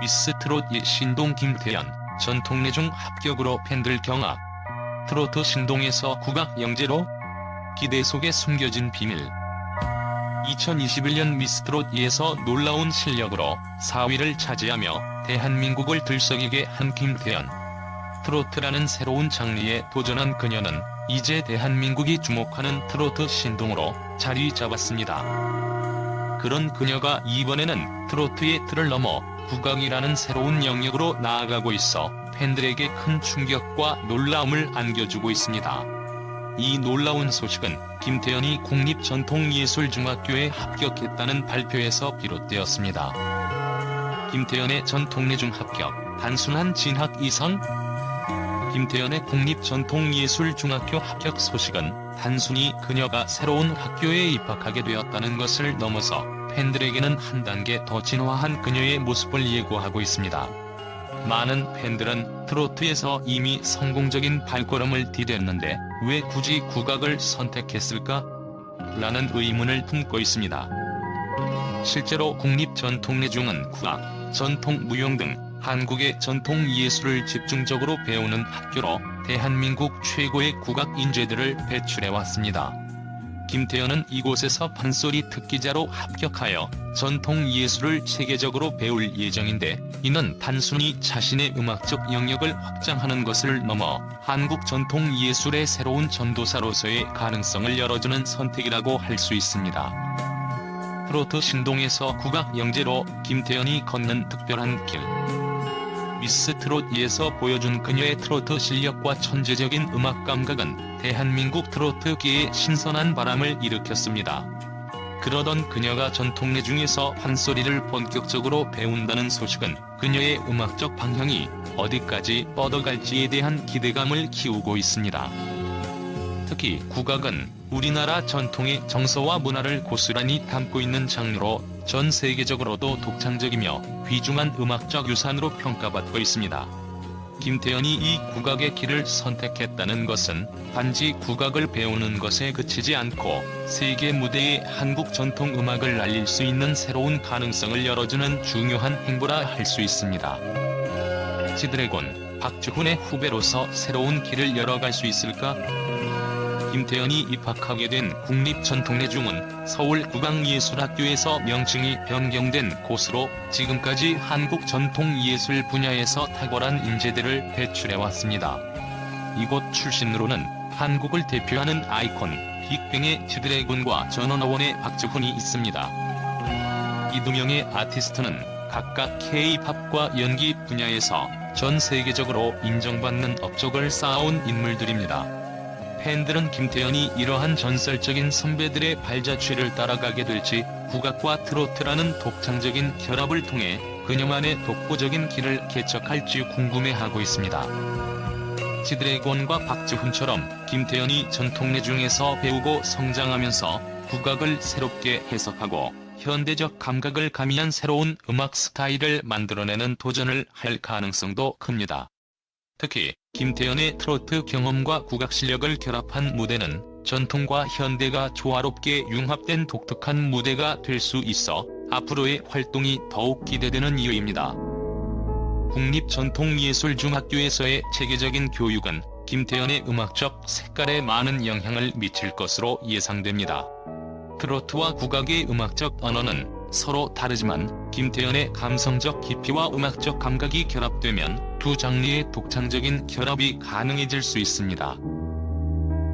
미스 트롯의 신동 김태연, 전통내중 합격으로 팬들 경악. 트로트 신동에서 국악 영재로 기대 속에 숨겨진 비밀. 2021년 미스트롯 2에서 놀라운 실력으로 4위를 차지하며 대한민국을 들썩이게 한 김태연. 트로트라는 새로운 장르에 도전한 그녀는 이제 대한민국이 주목하는 트로트 신동으로 자리 잡았습니다. 그런 그녀가 이번에는 트로트의 틀을 넘어 국악이라는 새로운 영역으로 나아가고 있어 팬들에게 큰 충격과 놀라움을 안겨주고 있습니다. 이 놀라운 소식은 김태연이 국립전통예술중학교에 합격했다는 발표에서 비롯되었습니다. 김태연의 전통내중 합격, 단순한 진학 이상? 김태연의 국립전통예술중학교 합격 소식은 단순히 그녀가 새로운 학교에 입학하게 되었다는 것을 넘어서 팬들에게는 한 단계 더 진화한 그녀의 모습을 예고하고 있습니다. 많은 팬들은 트로트에서 이미 성공적인 발걸음을 디뎠는데 왜 굳이 국악을 선택했을까? 라는 의문을 품고 있습니다. 실제로 국립전통내중은 국악, 전통무용 등 한국의 전통 예술을 집중적으로 배우는 학교로 대한민국 최고의 국악 인재들을 배출해왔습니다. 김태연은 이곳에서 판소리 특기자로 합격하여 전통 예술을 세계적으로 배울 예정인데 이는 단순히 자신의 음악적 영역을 확장하는 것을 넘어 한국 전통 예술의 새로운 전도사로서의 가능성을 열어주는 선택이라고 할 수 있습니다. 트로트 신동에서 국악 영재로 김태연이 걷는 특별한 길. 미스 트롯2에서 보여준 그녀의 트로트 실력과 천재적인 음악 감각은 대한민국 트로트계에 신선한 바람을 일으켰습니다. 그러던 그녀가 전통내중에서 판소리를 본격적으로 배운다는 소식은 그녀의 음악적 방향이 어디까지 뻗어갈지에 대한 기대감을 키우고 있습니다. 특히 국악은 우리나라 전통의 정서와 문화를 고스란히 담고 있는 장르로 전 세계적으로도 독창적이며 귀중한 음악적 유산으로 평가받고 있습니다. 김태연이 이 국악의 길을 선택했다는 것은 단지 국악을 배우는 것에 그치지 않고 세계 무대에 한국 전통 음악을 알릴 수 있는 새로운 가능성을 열어주는 중요한 행보라 할 수 있습니다. 지드래곤, 박주훈의 후배로서 새로운 길을 열어갈 수 있을까? 김태연이 입학하게 된 국립전통내중은 서울국악예술학교에서 명칭이 변경된 곳으로 지금까지 한국 전통예술 분야에서 탁월한 인재들을 배출해왔습니다. 이곳 출신으로는 한국을 대표하는 아이콘 빅뱅의 지드래곤과 전원어원의 박주훈이 있습니다. 이두 명의 아티스트는 각각 K-팝과 연기 분야에서 전 세계적으로 인정받는 업적을 쌓아온 인물들입니다. 팬들은 김태연이 이러한 전설적인 선배들의 발자취를 따라가게 될지 국악과 트로트라는 독창적인 결합을 통해 그녀만의 독보적인 길을 개척할지 궁금해하고 있습니다. 지드래곤과 박지훈처럼 김태연이 전통내중에서 배우고 성장하면서 국악을 새롭게 해석하고 현대적 감각을 가미한 새로운 음악 스타일을 만들어내는 도전을 할 가능성도 큽니다. 특히 김태연의 트로트 경험과 국악 실력을 결합한 무대는 전통과 현대가 조화롭게 융합된 독특한 무대가 될 수 있어 앞으로의 활동이 더욱 기대되는 이유입니다. 국립전통예술중학교에서의 체계적인 교육은 김태연의 음악적 색깔에 많은 영향을 미칠 것으로 예상됩니다. 트로트와 국악의 음악적 언어는 서로 다르지만 김태연의 감성적 깊이와 음악적 감각이 결합되면 두 장르의 독창적인 결합이 가능해질 수 있습니다.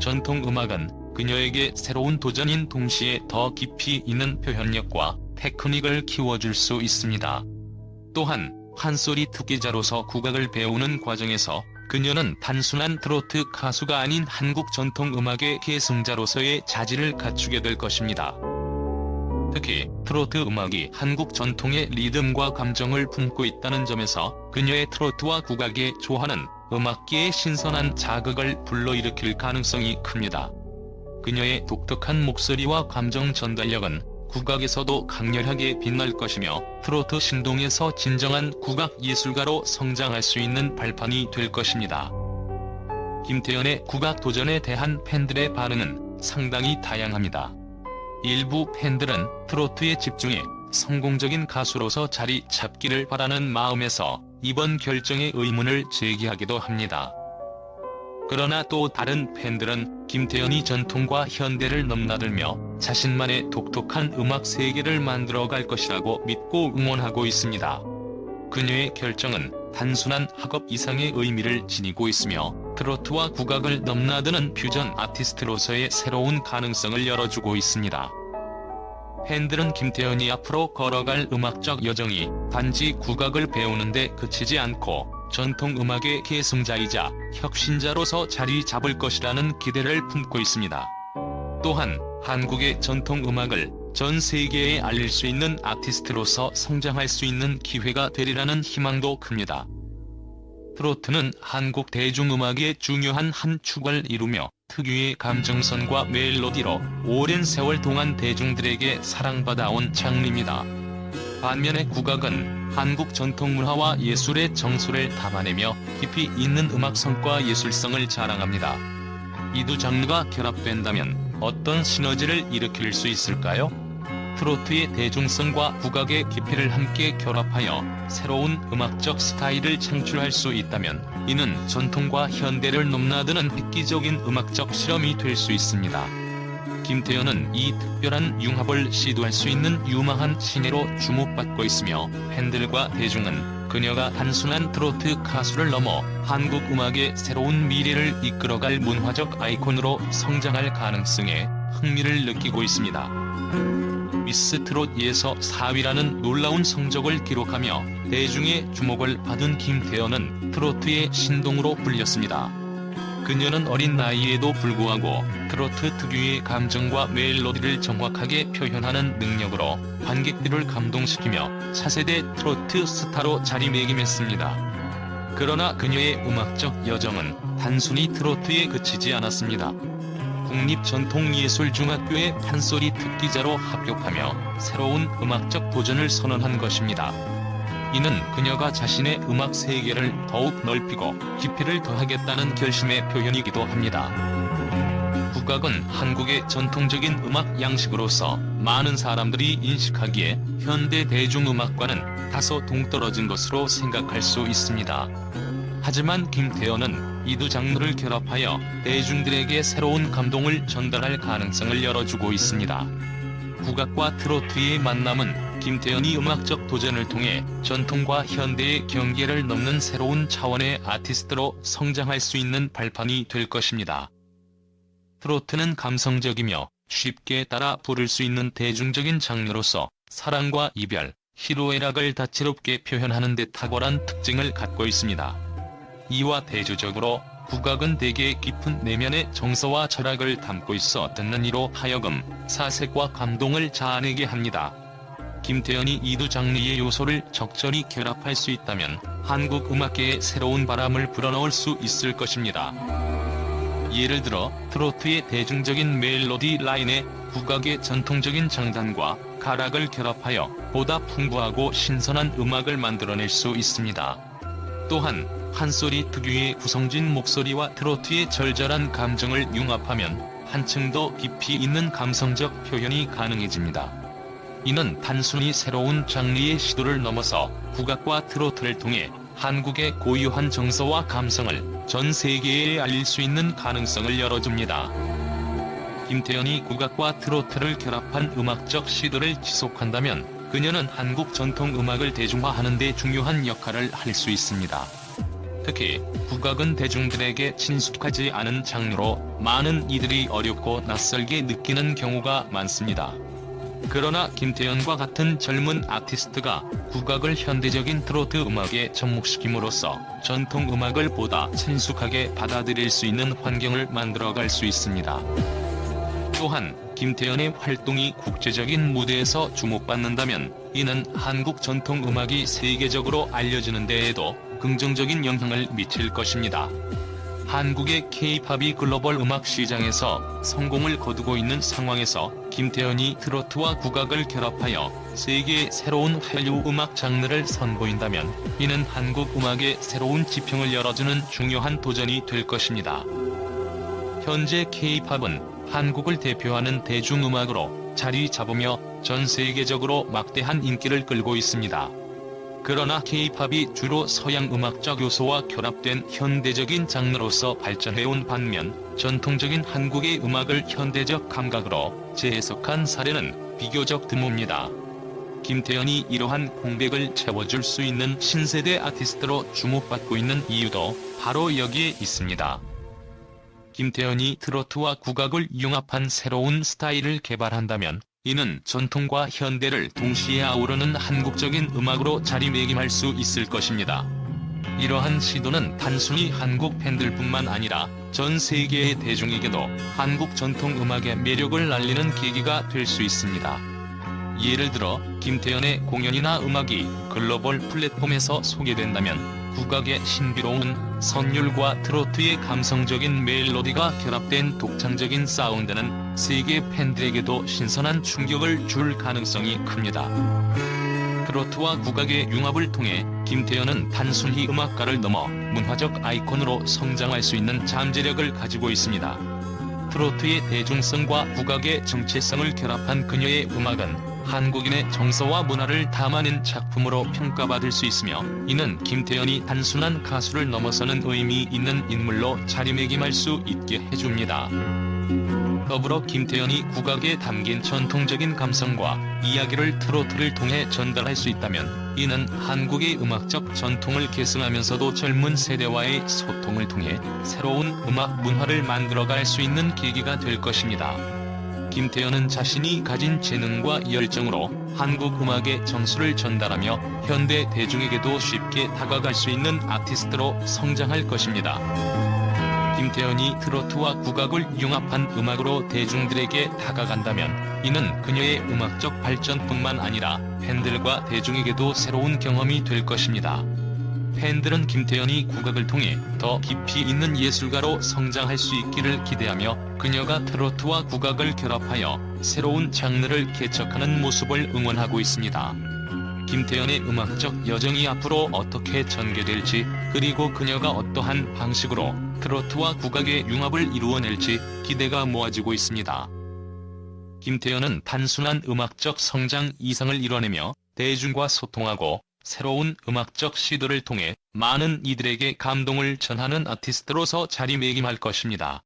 전통 음악은 그녀에게 새로운 도전인 동시에 더 깊이 있는 표현력과 테크닉을 키워줄 수 있습니다. 또한 판소리 특기자로서 국악을 배우는 과정에서 그녀는 단순한 트로트 가수가 아닌 한국 전통 음악의 계승자로서의 자질을 갖추게 될 것입니다. 특히 트로트 음악이 한국 전통의 리듬과 감정을 품고 있다는 점에서 그녀의 트로트와 국악의 조화는 음악계의 신선한 자극을 불러일으킬 가능성이 큽니다. 그녀의 독특한 목소리와 감정 전달력은 국악에서도 강렬하게 빛날 것이며 트로트 신동에서 진정한 국악 예술가로 성장할 수 있는 발판이 될 것입니다. 김태연의 국악 도전에 대한 팬들의 반응은 상당히 다양합니다. 일부 팬들은 트로트에 집중해 성공적인 가수로서 자리 잡기를 바라는 마음에서 이번 결정에 의문을 제기하기도 합니다. 그러나 또 다른 팬들은 김태현이 전통과 현대를 넘나들며 자신만의 독특한 음악 세계를 만들어갈 것이라고 믿고 응원하고 있습니다. 그녀의 결정은 단순한 학업 이상의 의미를 지니고 있으며 트로트와 국악을 넘나드는 퓨전 아티스트로서의 새로운 가능성을 열어주고 있습니다. 팬들은 김태현이 앞으로 걸어갈 음악적 여정이 단지 국악을 배우는데 그치지 않고 전통 음악의 계승자이자 혁신자로서 자리 잡을 것이라는 기대를 품고 있습니다. 또한 한국의 전통 음악을 전 세계에 알릴 수 있는 아티스트로서 성장할 수 있는 기회가 되리라는 희망도 큽니다. 트로트는 한국 대중음악의 중요한 한 축을 이루며 특유의 감정선과 멜로디로 오랜 세월 동안 대중들에게 사랑받아온 장르입니다. 반면에 국악은 한국 전통문화와 예술의 정수를 담아내며 깊이 있는 음악성과 예술성을 자랑합니다. 이 두 장르가 결합된다면 어떤 시너지를 일으킬 수 있을까요? 트로트의 대중성과 국악의 깊이를 함께 결합하여 새로운 음악적 스타일을 창출할 수 있다면 이는 전통과 현대를 넘나드는 획기적인 음악적 실험이 될 수 있습니다. 김태현은 이 특별한 융합을 시도할 수 있는 유망한 신예로 주목받고 있으며 팬들과 대중은 그녀가 단순한 트로트 가수를 넘어 한국 음악의 새로운 미래를 이끌어갈 문화적 아이콘으로 성장할 가능성에 흥미를 느끼고 있습니다. 미스 트롯에서 4위라는 놀라운 성적을 기록하며 대중의 주목을 받은 김태현은 트로트의 신동으로 불렸습니다. 그녀는 어린 나이에도 불구하고 트로트 특유의 감정과 멜로디를 정확하게 표현하는 능력으로 관객들을 감동시키며 차세대 트로트 스타로 자리매김했습니다. 그러나 그녀의 음악적 여정은 단순히 트로트에 그치지 않았습니다. 국립전통예술중학교의 판소리 특기자로 합격하며 새로운 음악적 도전을 선언한 것입니다. 이는 그녀가 자신의 음악 세계를 더욱 넓히고 깊이를 더하겠다는 결심의 표현이기도 합니다. 국악은 한국의 전통적인 음악 양식으로서 많은 사람들이 인식하기에 현대 대중음악과는 다소 동떨어진 것으로 생각할 수 있습니다. 하지만 김태현은 이 두 장르를 결합하여 대중들에게 새로운 감동을 전달할 가능성을 열어주고 있습니다. 국악과 트로트의 만남은 김태현이 음악적 도전을 통해 전통과 현대의 경계를 넘는 새로운 차원의 아티스트로 성장할 수 있는 발판이 될 것입니다. 트로트는 감성적이며 쉽게 따라 부를 수 있는 대중적인 장르로서 사랑과 이별, 희로애락을 다채롭게 표현하는 데 탁월한 특징을 갖고 있습니다. 이와 대조적으로 국악은 대개 깊은 내면의 정서와 철학을 담고 있어 듣는 이로 하여금 사색과 감동을 자아내게 합니다. 김태현이 이두 장르의 요소를 적절히 결합할 수 있다면 한국 음악계에 새로운 바람을 불어넣을 수 있을 것입니다. 예를 들어 트로트의 대중적인 멜로디 라인에 국악의 전통적인 장단과 가락을 결합하여 보다 풍부하고 신선한 음악을 만들어낼 수 있습니다. 또한 판소리 특유의 구성진 목소리와 트로트의 절절한 감정을 융합하면 한층 더 깊이 있는 감성적 표현이 가능해집니다. 이는 단순히 새로운 장르의 시도를 넘어서 국악과 트로트를 통해 한국의 고유한 정서와 감성을 전 세계에 알릴 수 있는 가능성을 열어줍니다. 김태현이 국악과 트로트를 결합한 음악적 시도를 지속한다면 그녀는 한국 전통 음악을 대중화하는 데 중요한 역할을 할 수 있습니다. 특히 국악은 대중들에게 친숙하지 않은 장르로 많은 이들이 어렵고 낯설게 느끼는 경우가 많습니다. 그러나 김태현과 같은 젊은 아티스트가 국악을 현대적인 트로트 음악에 접목시킴으로써 전통 음악을 보다 친숙하게 받아들일 수 있는 환경을 만들어갈 수 있습니다. 또한 김태현의 활동이 국제적인 무대에서 주목받는다면 이는 한국 전통 음악이 세계적으로 알려지는 데에도 긍정적인 영향을 미칠 것입니다. 한국의 K-팝이 글로벌 음악 시장에서 성공을 거두고 있는 상황에서 김태현이 트로트와 국악을 결합하여 세계의 새로운 한류 음악 장르를 선보인다면 이는 한국 음악의 새로운 지평을 열어주는 중요한 도전이 될 것입니다. 현재 K-팝은 한국을 대표하는 대중음악으로 자리 잡으며 전 세계적으로 막대한 인기를 끌고 있습니다. 그러나 K-팝이 주로 서양 음악적 요소와 결합된 현대적인 장르로서 발전해온 반면 전통적인 한국의 음악을 현대적 감각으로 재해석한 사례는 비교적 드뭅니다. 김태현이 이러한 공백을 채워줄 수 있는 신세대 아티스트로 주목받고 있는 이유도 바로 여기에 있습니다. 김태현이 트로트와 국악을 융합한 새로운 스타일을 개발한다면 이는 전통과 현대를 동시에 아우르는 한국적인 음악으로 자리매김할 수 있을 것입니다. 이러한 시도는 단순히 한국 팬들뿐만 아니라 전 세계의 대중에게도 한국 전통 음악의 매력을 알리는 계기가 될 수 있습니다. 예를 들어 김태현의 공연이나 음악이 글로벌 플랫폼에서 소개된다면 국악의 신비로운 선율과 트로트의 감성적인 멜로디가 결합된 독창적인 사운드는 세계 팬들에게도 신선한 충격을 줄 가능성이 큽니다. 트로트와 국악의 융합을 통해 김태현은 단순히 음악가를 넘어 문화적 아이콘으로 성장할 수 있는 잠재력을 가지고 있습니다. 트로트의 대중성과 국악의 정체성을 결합한 그녀의 음악은 한국인의 정서와 문화를 담아낸 작품으로 평가받을 수 있으며 이는 김태현이 단순한 가수를 넘어서는 의미 있는 인물로 자리매김할 수 있게 해줍니다. 더불어 김태현이 국악에 담긴 전통적인 감성과 이야기를 트로트를 통해 전달할 수 있다면 이는 한국의 음악적 전통을 계승하면서도 젊은 세대와의 소통을 통해 새로운 음악 문화를 만들어갈 수 있는 계기가 될 것입니다. 김태현은 자신이 가진 재능과 열정으로 한국 음악의 정수를 전달하며 현대 대중에게도 쉽게 다가갈 수 있는 아티스트로 성장할 것입니다. 김태현이 트로트와 국악을 융합한 음악으로 대중들에게 다가간다면 이는 그녀의 음악적 발전뿐만 아니라 팬들과 대중에게도 새로운 경험이 될 것입니다. 팬들은 김태현이 국악을 통해 더 깊이 있는 예술가로 성장할 수 있기를 기대하며 그녀가 트로트와 국악을 결합하여 새로운 장르를 개척하는 모습을 응원하고 있습니다. 김태현의 음악적 여정이 앞으로 어떻게 전개될지 그리고 그녀가 어떠한 방식으로 트로트와 국악의 융합을 이루어낼지 기대가 모아지고 있습니다. 김태현은 단순한 음악적 성장 이상을 이뤄내며 대중과 소통하고 새로운 음악적 시도를 통해 많은 이들에게 감동을 전하는 아티스트로서 자리매김할 것입니다.